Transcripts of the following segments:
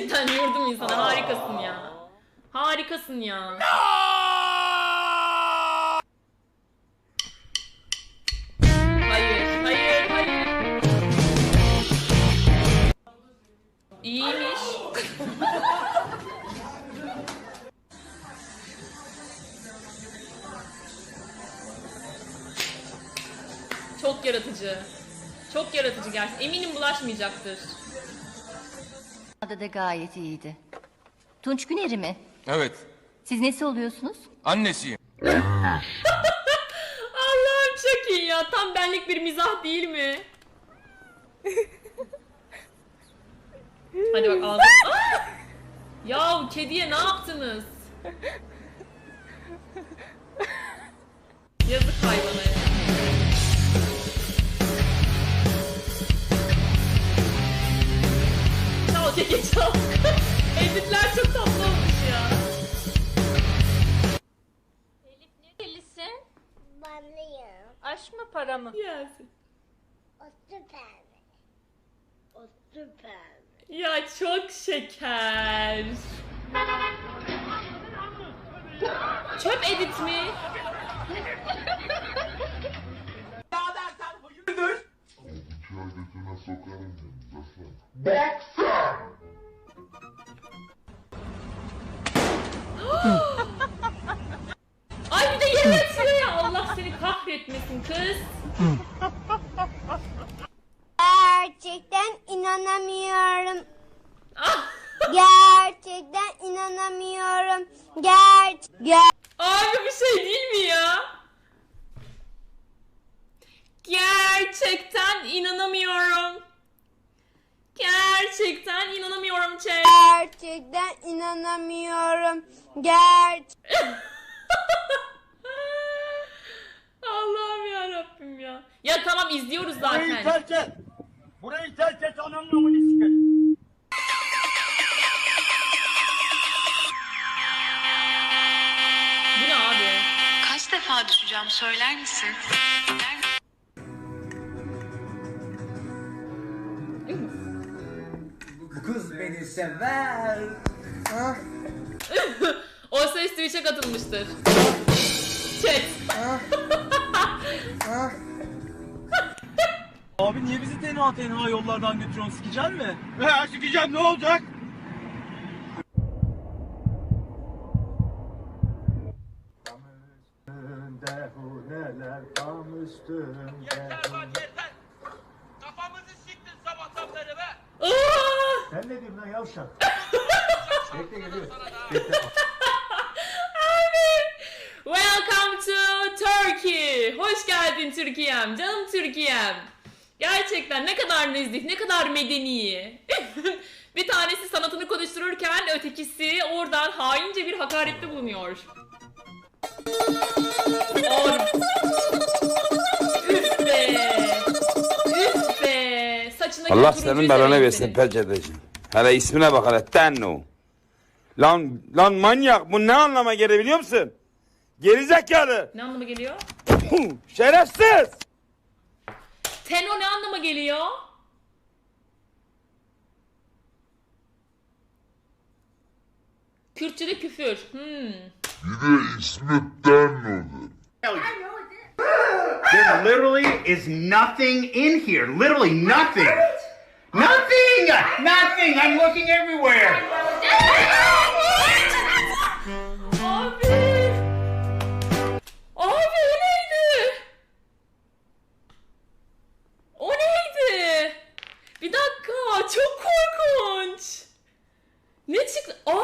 Gerçekten yordum insanı. Harikasın ya. Harikasın ya. Hayır, hayır, hayır. İyiymiş. Çok yaratıcı. Çok yaratıcı gerçekten. Eminim bulaşmayacaktır. Adı da gayet iyiydi. Tunç Güner'i mi? Evet. Siz nesi oluyorsunuz? Annesiyim. Allah'ım çok iyi ya. Tam benlik bir mizah değil mi? Hadi bak ağzı. Aa! Ya kediye ne yaptınız? Yazık hayvana ya. Çal. Editler çok tatlı olmuş ya. Elif nerelisin? Balıyım. Aşk mı para mı? Gelsin. O süper mi? O süper mi? Ya çok şeker. Çöp edit mi? götüne sokarım dedim. Aslan. Ay bir de yatıyor ya. Allah seni kahretmesin kız. İnanamıyorum. Ger Allah'ım ya Rabbim ya. Ya tamam izliyoruz Burayı zaten. terk et. Burayı terk et ananın amını sikerim. Bu ne abi? Kaç defa düşeceğim söyler misin? Bu kız beni sever. O ses Twitch'e katılmıştır. Chat. Abi niye bizi tenha tenha yollardan götürüyorsun sikecen mi? He sikeceğim ne olacak? Üstünde huneler tam üstünde yeter. Kafamızı siktin sabahtan beri be. Sen ne diyorsun lan yavşak? Bekle geliyor. Welcome to Turkey. Hoş geldin Türkiye'm. Canım Türkiye'm. Gerçekten ne kadar nezih, ne kadar medeni. bir tanesi sanatını konuştururken ötekisi oradan haince bir hakarette bulunuyor. Or Üf be. Üf be. Saçındaki Allah senin belanı versin seni. peçeteci. Hele ismine bak hele Tenno. Lan lan manyak bu ne anlama gelir biliyor musun? Gerizekalı. Ne anlama geliyor? Şerefsiz. Teno ne anlama geliyor? Kürtçe'de küfür. Hmm. Bir de ismi Tenno'dur. There literally is nothing in here. Literally nothing. Nothing! Nothing! I'm looking everywhere. Ne çıktı? Aa!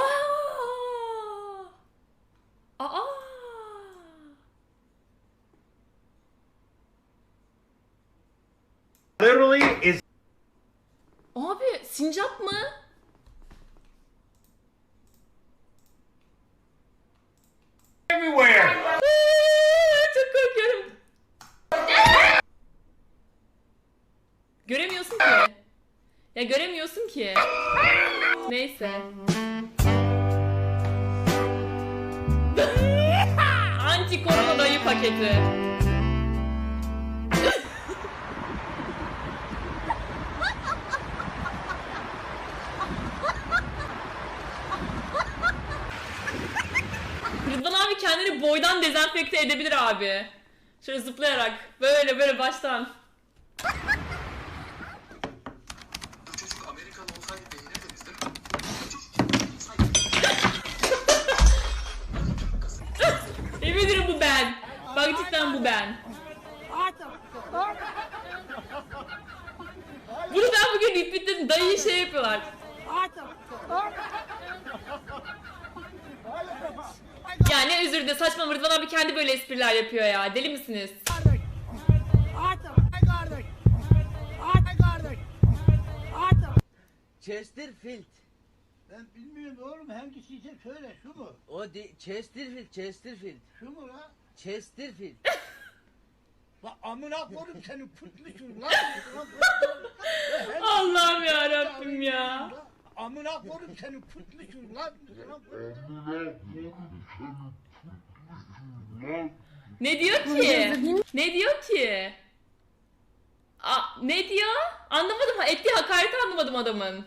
Aa! Literally is Abi sincap mı? everywhere. Aa, Çok korkuyorum. Göremiyorsun ki. Ya göremiyorsun ki. Neyse. Anti korona dayı paketi. Rıdvan abi kendini boydan dezenfekte edebilir abi. Şöyle zıplayarak böyle böyle baştan. Yemin ederim bu ben. Bak cidden bu ben. Bunu ben bugün retweetledim. Dayı şey yapıyorlar. Ya ne özür de saçma Rıdvan abi kendi böyle espriler yapıyor ya. Deli misiniz? Chesterfield. Ben bilmiyorum oğlum hangisiyse söyle şu mu? O de Chesterfield, Chesterfield. Şu mu lan? Chesterfield. Bak amına koydum seni putmuşsun lan. Allah'ım ya Rabbim ya. Amına koydum seni putmuşsun lan. Ne diyor ki? Ne diyor ki? Aa, ne diyor? Anlamadım. Ettiği hakareti anlamadım adamın.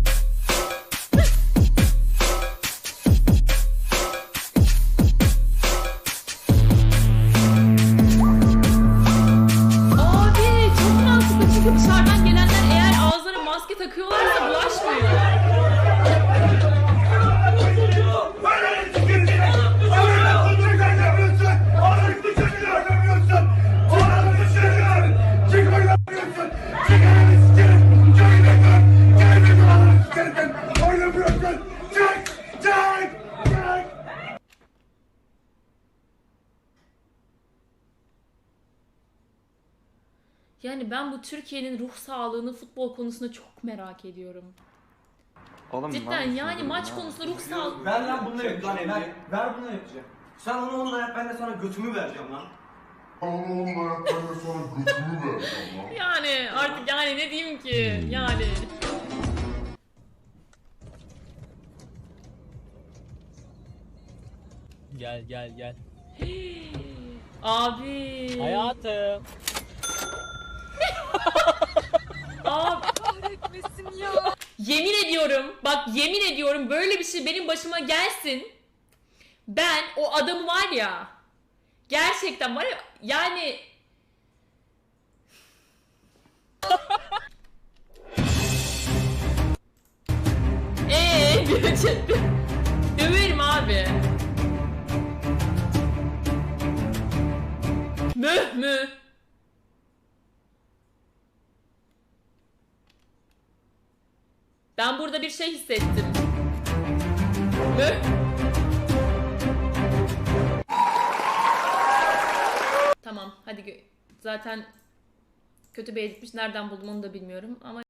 Yani ben bu Türkiye'nin ruh sağlığını futbol konusunda çok merak ediyorum. Oğlum Cidden yani maç konusunda ruh sağlığı... Ver lan bunları yapacağım. Ver, ver bunları yapacağım. Sen onu onunla yap ben de sana götümü vereceğim lan. Onu onu da yap ben de sana götümü vereceğim lan. Yani artık yani ne diyeyim ki yani. Gel gel gel. Abi. Hayatım. Abi. Yemin ediyorum bak yemin ediyorum böyle bir şey benim başıma gelsin. Ben o adamı var ya gerçekten var ya yani Ben burada bir şey hissettim. Müh. Tamam hadi zaten kötü bir editmiş nereden buldum onu da bilmiyorum ama